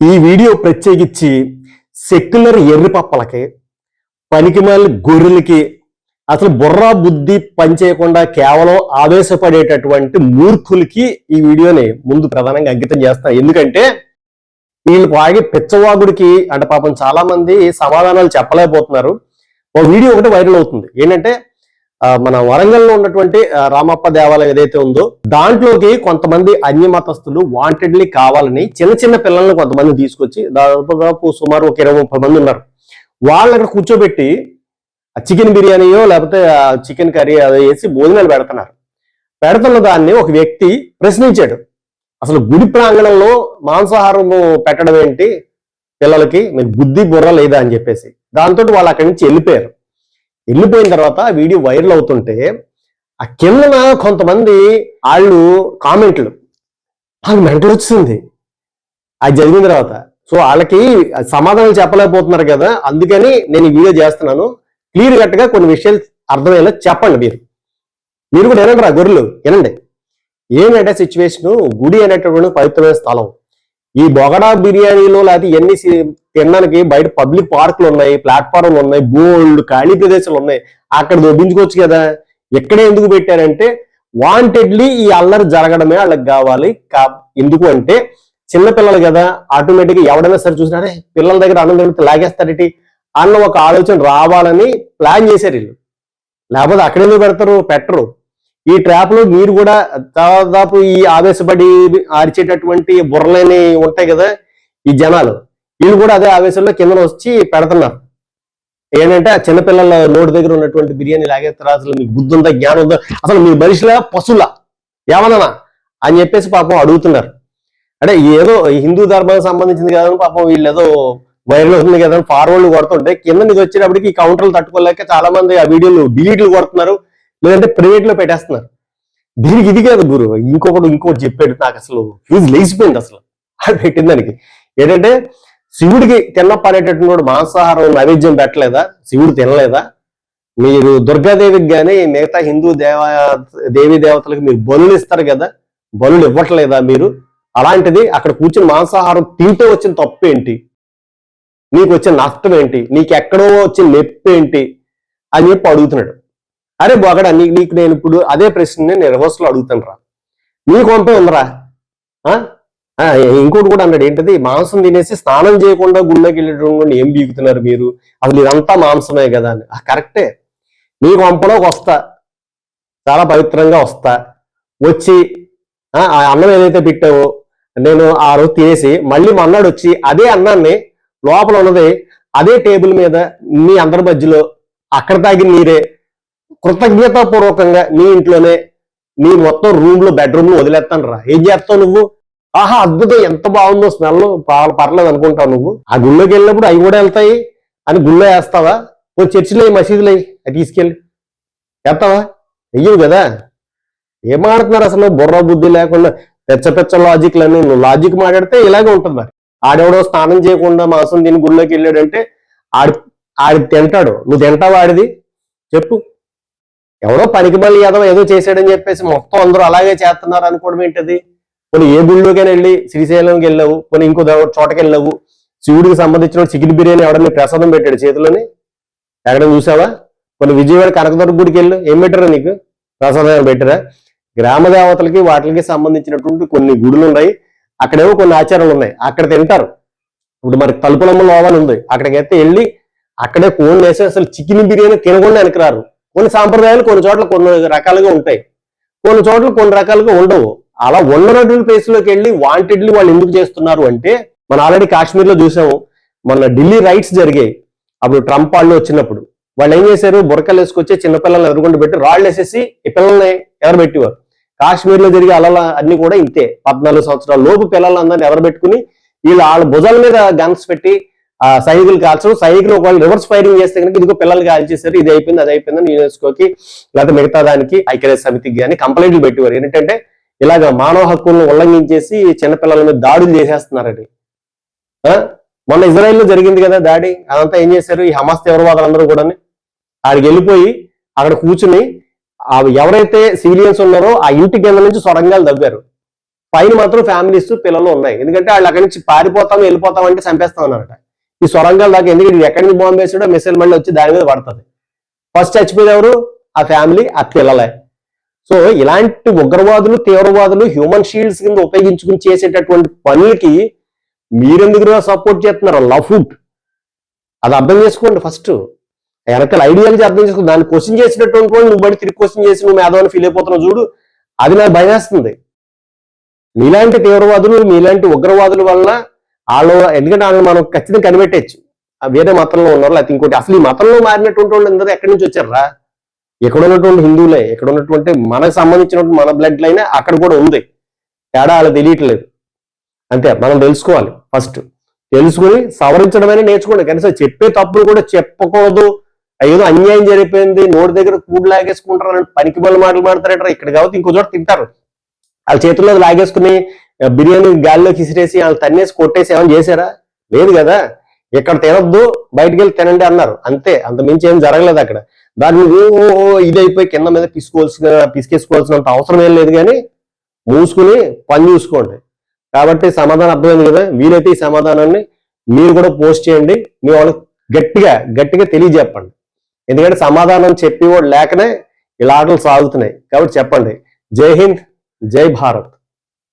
ఈ వీడియో ప్రత్యేకించి సెక్యులర్ ఎర్రిపప్పలకి పనికిమాలి గొర్రెలకి అసలు బుర్రా బుద్ధి పనిచేయకుండా కేవలం ఆవేశపడేటటువంటి మూర్ఖులకి ఈ వీడియోని ముందు ప్రధానంగా అంకితం చేస్తాను ఎందుకంటే వీళ్ళు వాగే పిచ్చవాగుడికి అంటే పాపం చాలా మంది సమాధానాలు చెప్పలేకపోతున్నారు. ఓ వీడియో ఒకటి వైరల్ అవుతుంది. ఏంటంటే మన వరంగల్లో ఉన్నటువంటి రామప్ప దేవాలయం ఏదైతే ఉందో దాంట్లోకి కొంతమంది అన్య మతస్థులు వాంటెడ్లీ కావాలని చిన్న చిన్న పిల్లల్ని కొంతమంది తీసుకొచ్చి దాదాపు సుమారు ఒక ఇరవై ముప్పై మంది ఉన్నారు. వాళ్ళని అక్కడ కూర్చోబెట్టి చికెన్ బిర్యానీయో లేకపోతే చికెన్ కర్రీ అది వేసి భోజనాలు పెడుతున్నారు. పెడుతున్న దాన్ని ఒక వ్యక్తి ప్రశ్నించాడు. అసలు గుడి ప్రాంగణంలో మాంసాహారం పెట్టడం ఏంటి? పిల్లలకి మీకు బుద్ధి బుర్ర లేదా అని చెప్పేసి. దాంతో వాళ్ళు అక్కడి నుంచి వెళ్ళిపోయారు. వెళ్ళిపోయిన తర్వాత ఆ వీడియో వైరల్ అవుతుంటే ఆ కిందన కొంతమంది వాళ్ళు కామెంట్లు. నాకు మెంటలు వచ్చింది అది జరిగిన తర్వాత. సో వాళ్ళకి సమాధానం చెప్పలేకపోతున్నారు కదా. అందుకని నేను ఈ వీడియో చేస్తున్నాను. క్లియర్ కట్గా కొన్ని విషయాలు అర్థమయ్యేలా చెప్పండి మీరు. మీరు కూడా వినండి రా గొర్రెలు. వినండి. ఏంటంటే సిచ్యువేషన్? గుడి అనేటటువంటి పవిత్రమైన స్థలం. ఈ బొగడా బిర్యానీలో లేకపోతే ఎన్ని తినడానికి బయట పబ్లిక్ పార్కులు ఉన్నాయి ప్లాట్ఫామ్లు ఉన్నాయి బోల్డ్ ఖాళీ ప్రదేశాలు ఉన్నాయి అక్కడ దొబ్బించుకోవచ్చు కదా. ఇక్కడే ఎందుకు పెట్టారంటే వాంటెడ్లీ ఈ అల్లరి జరగడమే వాళ్ళకి కావాలి. కా- ఎందుకు అంటే చిన్నపిల్లలు కదా ఆటోమేటిక్గా ఎవడైనా సరే చూసినా "అరే, పిల్లల దగ్గర అన్నం దగ్గర లాగేస్తారటి? అన్న ఒక ఆలోచన రావాలని ప్లాన్ చేశారు వీళ్ళు. లేకపోతే అక్కడ ఎందుకు పెడతారు? పెట్టరు. ఈ ట్రాప్లో మీరు కూడా దాదాపు ఈ ఆవేశపడి అరిచేటటువంటి బుర్రలేని ఉంటాయి కదా ఈ జనాలు. వీళ్ళు కూడా అదే ఆవేశంలో కింద వచ్చి పెడుతున్నారు. ఏంటంటే ఆ చిన్నపిల్లల నోటి దగ్గర ఉన్నటువంటి బిర్యానీ లాగేస్తారు అసలు మీకు బుద్ధి ఉందా జ్ఞానం ఉందా? అసలు మీ మనిషిలా పశువులా? ఏమన్నా అని చెప్పేసి పాపం అడుగుతున్నారు. అంటే ఏదో హిందూ ధర్మానికి సంబంధించింది కదా పాపం వీళ్ళు ఏదో వైరల్ అవుతుంది కదా ఫార్వర్డ్లు కొడుతుంటే కింద నీకు వచ్చేటప్పటికి ఈ కౌంటర్లు తట్టుకోలేక చాలా మంది ఆ వీడియోలు డిలీట్లు కొడుతున్నారు. లేదంటే ప్రైవేట్లో పెట్టేస్తున్నారు. దీనికి ఇది కాదు గురు. ఇంకొకటి ఇంకోటి చెప్పాడు నాకు అసలు. ఫీజు లేచిపోయింది అసలు. అది పెట్టిన దానికి. ఏంటంటే శివుడికి తిన్న అనేటటువంటి మాంసాహారం నైవేద్యం పెట్టలేదా? శివుడు తినలేదా? మీరు దుర్గాదేవికి కానీ మిగతా హిందూ దేవ దేవి దేవతలకు మీరు బలులు ఇస్తారు కదా? బలులు ఇవ్వట్లేదా మీరు? అలాంటిది అక్కడ కూర్చుని మాంసాహారం తింటూ వచ్చిన తప్పు ఏంటి? నీకు వచ్చిన నష్టం ఏంటి? నీకు ఎక్కడో వచ్చిన నొప్పి ఏంటి? అని చెప్పి అడుగుతున్నాడు. అరే బోగడా నీకు నీకు నేను ఇప్పుడు అదే ప్రశ్న నేను రిహర్సల్ అడుగుతాను రా. నీకు వంపే ఉందరా. ఇంకోటి కూడా అన్నాడు ఏంటది? మాంసం తినేసి స్నానం చేయకుండా గుండెకి వెళ్ళేటటువంటి ఏం బీగుతున్నారు మీరు? అసలు ఇదంతా మాంసమే కదా అని. కరెక్టే. నీకు వంపలోకి వస్తా. చాలా పవిత్రంగా వస్తా. వచ్చి ఆ ఆ అన్నం ఏదైతే పెట్టావో నేను ఆ రోజు తినేసి మళ్ళీ మన్నాడు వచ్చి అదే అన్నాన్ని లోపల ఉన్నది అదే టేబుల్ మీద మీ అందరి మధ్యలో అక్కడ తాగిన నీరే కృతజ్ఞతాపూర్వకంగా నీ ఇంట్లోనే నీ మొత్తం రూమ్లో బెడ్రూమ్లో వదిలేస్తాను రా ఏం చేస్తావు నువ్వు? ఆహా అద్భుతం ఎంత బాగుందో స్మెల్. పర్లేదు అనుకుంటావు నువ్వు. ఆ గుళ్ళోకి వెళ్ళినప్పుడు అవి కూడా వెళ్తాయి అని గుళ్ళో వేస్తావా? ఓ చర్చిలో మసీదులు అవి తీసుకెళ్ళి. వేస్తావా? వెయ్యవు కదా. ఏం ఆడుతున్నారు అసలు? బుర్ర బుద్ధి లేకుండా పెచ్చ పెచ్చ లాజిక్లని నువ్వు లాజిక్ మాట్లాడితే ఇలాగే ఉంటుంది. మరి ఆడెవడో స్నానం చేయకుండా మాంసం తిని గుళ్ళోకి వెళ్ళాడంటే ఆడి ఆడి తింటాడు. నువ్వు తింటావా ఆడిది? చెప్పు. ఎవరో పనికి యాదవ్ ఏదో ఏదో చేశాడని చెప్పేసి మొత్తం అందరూ అలాగే చేస్తున్నారు అనుకోవడం ఏంటది? కొన్ని ఏ గుళ్ళోకైనా వెళ్ళి శ్రీశైలంకి వెళ్ళావు కొన్ని ఇంకో చోటకి వెళ్ళావు. శివుడికి సంబంధించిన చికెన్ బిర్యానీ ఎవడని ప్రసాదం పెట్టాడు చేతిలోని? ఎక్కడ చూసావా? కొన్ని విజయవాడ కనకదుర్గ గుడికి వెళ్ళు. ఏం పెట్టారా నీకు? ప్రసాదం పెట్టారా? గ్రామ దేవతలకి వాటికి సంబంధించినటువంటి కొన్ని గుడులు ఉన్నాయి. అక్కడేమో కొన్ని ఆచారాలు ఉన్నాయి. అక్కడ తింటారు. ఇప్పుడు మరి తలుపులమ్మ లోవాలు ఉంది. అక్కడికైతే వెళ్ళి అక్కడే కోన్ వేసి అసలు చికెన్ బిర్యానీ తినకుండా వెనకరారు కొన్ని సాంప్రదాయాలు కొన్ని చోట్ల కొన్ని రకాలుగా ఉంటాయి. కొన్ని చోట్ల కొన్ని రకాలుగా ఉండవు. అలా ఉండనటువంటి ప్లేస్లోకి వెళ్ళి వాంటెడ్లీ వాళ్ళు ఎందుకు చేస్తున్నారు అంటే మనం ఆల్రెడీ కాశ్మీర్లో చూసాము. మన ఢిల్లీ రైట్స్ జరిగాయి. అప్పుడు ట్రంప్ వాళ్ళు వచ్చినప్పుడు. వాళ్ళు ఏం చేశారు? బురకలు వేసుకొచ్చి చిన్నపిల్లల్ని ఎదుర్కొంటూ పెట్టి రాళ్ళు వేసేసి ఈ పిల్లల్ని ఎవరు పెట్టేవారు కాశ్మీర్లో జరిగే అలల అన్ని కూడా ఇంతే. పద్నాలుగు సంవత్సరాల లోపు పిల్లలందరినీ ఎవరు పెట్టుకుని వీళ్ళు వాళ్ళ భుజాల మీద గన్స్ పెట్టి ఆ సైకిల్ కాల్చడం సైకిల్ ఒకవేళ రివర్స్ ఫైరింగ్ చేస్తే కనుక ఇదిగో పిల్లలు కాల్చేశారు ఇది అయిపోయింది అది అయిపోయింది యునెస్కోకి లేకపోతే మిగతా దానికి ఐక్యరాజ్య సమితికి కానీ కంప్లైంట్లు పెట్టేవారు. ఏంటంటే ఇలాగ మానవ హక్కులను ఉల్లంఘించేసి చిన్నపిల్లల మీద దాడులు చేసేస్తున్నారని ఆ? మొన్న ఇజ్రాయెల్లో జరిగింది కదా దాడి అదంతా ఏం చేశారు? ఈ హమాస్ తీవ్రవాదులందరూ కూడా ఆడికి వెళ్ళిపోయి అక్కడ కూర్చుని ఎవరైతే సివిలియన్స్ ఉన్నారో ఆ ఇంటి కింద నుంచి సొరంగాలు దవ్వారు పైన మాత్రం ఫ్యామిలీస్ పిల్లలు ఉన్నాయి. ఎందుకంటే వాళ్ళు అక్కడి నుంచి పారిపోతాం వెళ్ళిపోతాం అంటే చంపేస్తాం అన్నారట ఈ సొరంగాల దాకా ఎందుకంటే ఇది ఎక్కడి నుంచి బాంబు వేసాడో మిసైల్ మళ్ళీ వచ్చి దాని మీద పడుతుంది. ఫస్ట్ చచ్చిపోయింది ఎవరు? ఆ ఫ్యామిలీ ఆ పిల్లలే. సో ఇలాంటి ఉగ్రవాదులు తీవ్రవాదులు హ్యూమన్ షీల్డ్స్ కింద ఉపయోగించుకుని చేసేటటువంటి పనులకి మీరెందుకు సపోర్ట్ చేస్తున్నారు? లఫుట్ అది అర్థం చేసుకోండి ఫస్ట్ వెనకాల ఐడియాలజీ అర్థం చేసుకోండి దాన్ని క్వశ్చన్ చేసినటువంటి వాళ్ళు నువ్వు బడి తిరిగి క్వశ్చన్ చేసి నువ్వు మేధావని ఫీల్ అయిపోతున్నావు చూడు అది నాకు భయమేస్తుంది. మీలాంటి తీవ్రవాదులు మీలాంటి ఉగ్రవాదుల వల్ల వాళ్ళు ఎందుకంటే వాళ్ళని మనం ఖచ్చితంగా కనిపెట్టచ్చు. వేరే మతంలో ఉన్నారు లేకపోతే ఇంకోటి అసలు ఈ మతంలో మారినటువంటి వాళ్ళు అందరూ ఎక్కడి నుంచి వచ్చారా ఎక్కడ ఉన్నటువంటి హిందువులే ఎక్కడ ఉన్నటువంటి మనకు సంబంధించినటువంటి మన బ్లడ్ లైన్ అక్కడ కూడా ఉంది. తేడా వాళ్ళు తెలియట్లేదు. అంతే మనం తెలుసుకోవాలి ఫస్ట్ తెలుసుకుని సవరించడమైనా నేర్చుకోండి. కనీసం చెప్పే తప్పులు కూడా చెప్పకూడదు. ఏదో అన్యాయం జరిగిపోయింది నోటి దగ్గర కూడు లాగేసుకుంటారు పనికి బళ్ళు మాటలు మాడతారంటారు? ఇక్కడ కాబట్టి ఇంకో చోట తింటారు. వాళ్ళ చేతుల్లో లాగేసుకుని బిర్యానీ గాలిలోకి ఇసిరేసి వాళ్ళు తన్నేసి కొట్టేసి ఏమైనా చేశారా? లేదు కదా. ఇక్కడ తినొద్దు బయటకు వెళ్ళి తినండి అన్నారు. అంతే అంత మించి ఏం జరగలేదు అక్కడ. దాన్ని ఓ ఇది అయిపోయి కింద మీద పిసుకోవాల్సిన పిసికేసుకోవాల్సినంత అవసరం ఏం లేదు కానీ మూసుకుని పని చూసుకోండి. కాబట్టి సమాధానం అర్థమైంది కదా. వీలైతే ఈ సమాధానాన్ని మీరు కూడా పోస్ట్ చేయండి. మీ వాళ్ళకి గట్టిగా గట్టిగా తెలియజెప్పండి. ఎందుకంటే సమాధానం చెప్పేవాడు లేకనే ఇలా ఆటలు సాగుతున్నాయి. కాబట్టి చెప్పండి. జై హింద్ జై భారత్.